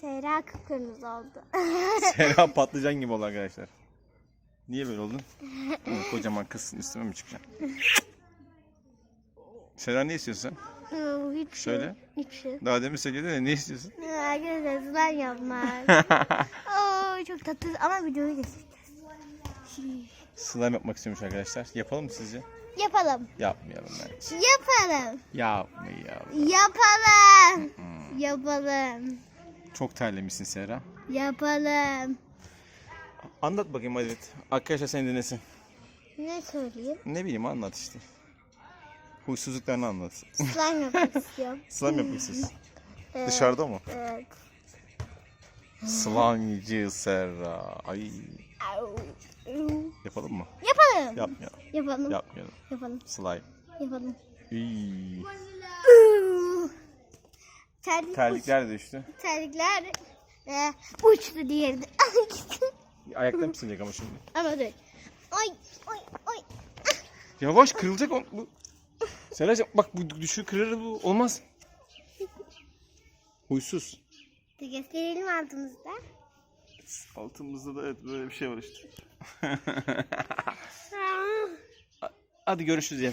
Seyra kıpkırmızı oldu. Serra patlıcan gibi oldu arkadaşlar. Niye böyle oldun? Hı, Kocaman kızsın üstüme mi çıkacaksın? Serra ne istiyorsun Hiçbir şey. Söyle. Hiçbir şey. Daha demin söylüyordun ya ne istiyorsun? Arkadaşlar slime yapmak. Oo, çok tatlı ama videoyu geçeceğiz. Slime yapmak istiyormuş arkadaşlar. Yapalım mı sizce? Yapalım. Yapmayalım bence. Yapalım. Yapmayalım. Yapalım. Yapalım. Çok terlemişsin Serra. Yapalım. Anlat bakayım hadi. Arkadaşlar seni dinlesin. Ne söyleyeyim? Ne bileyim anlat işte. Huysuzluklarını anlat. Slime yapmak istiyorum. Slime yapmak istiyorsun. Evet. Dışarıda mı? Evet. Slime'cı Serra. Ay. Yapalım mı? Yapalım. Yapmayalım. Yapalım. Yapmayalım. Yapalım. Slime. Yapalım. İyi. Terlik Terlikler de düştü. uç- terlikler e, uçtu diğeri de. Ayaklarım silecek ama şimdi. Ama dur. Ay ay ay. Yavaş kırılacak o. Bu. Serracığım bak bu düşüyor kırılır bu. Olmaz. Huysuz. Gösterelim altımızda. Altımızda da evet böyle bir şey var işte. Hadi görüşürüz ya.